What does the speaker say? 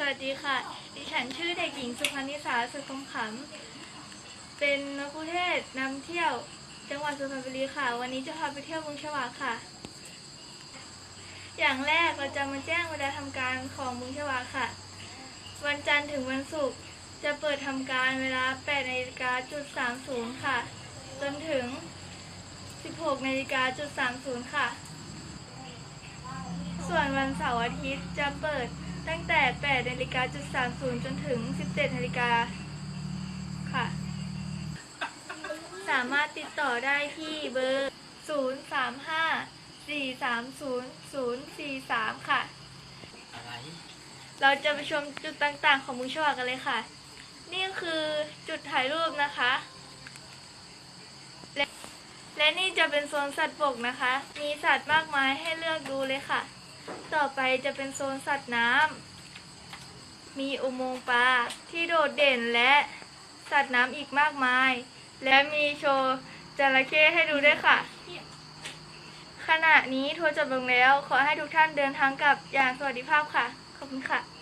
สวัสดีค่ะ ดิฉันชื่อเด็กหญิงสุพรรณิสาสุขคำขำเป็นนักผู้เทศนำเที่ยวจังหวัดสุพรรณบุรีค่ะ วันนี้จะพาไปเที่ยวเมืองฉวากค่ะ อย่างแรกเราจะมาแจ้งเวลาทำการของเมืองฉวากค่ะ วันจันทร์ถึงวันศุกร์จะเปิดทำการเวลา8นาฬิกาจุด30 ค่ะ จนถึง 16นาฬิกาจุด30 ค่ะ เสาร์อาทิตย์จะเปิดตั้งแต่8นาฬิกาจุด30 จนถึง 17นาฬิกาค่ะ สามารถติดต่อได้ที่เบอร์ 035 430 043 ค่ะ อะไร เราจะไปชมจุดต่างๆของมืองชวากันเลยค่ะ นี่คือจุดถ่ายรูปนะคะและและนี่จะเป็นโซนสัตว์บกนะคะ มีสัตว์มากมายให้เลือกดูเลยค่ะ ต่อไปจะเป็นโซนสัตว์น้ำ มีอุโมงค์ปลาที่โดดเด่นและสัตว์น้ำอีกมากมาย และมีโชว์จระเข้ให้ดูด้วยค่ะ ขณะนี้ทัวร์จบลงแล้ว ขอให้ทุกท่านเดินทางกลับอย่างสวัสดิภาพค่ะ ขอบคุณค่ะ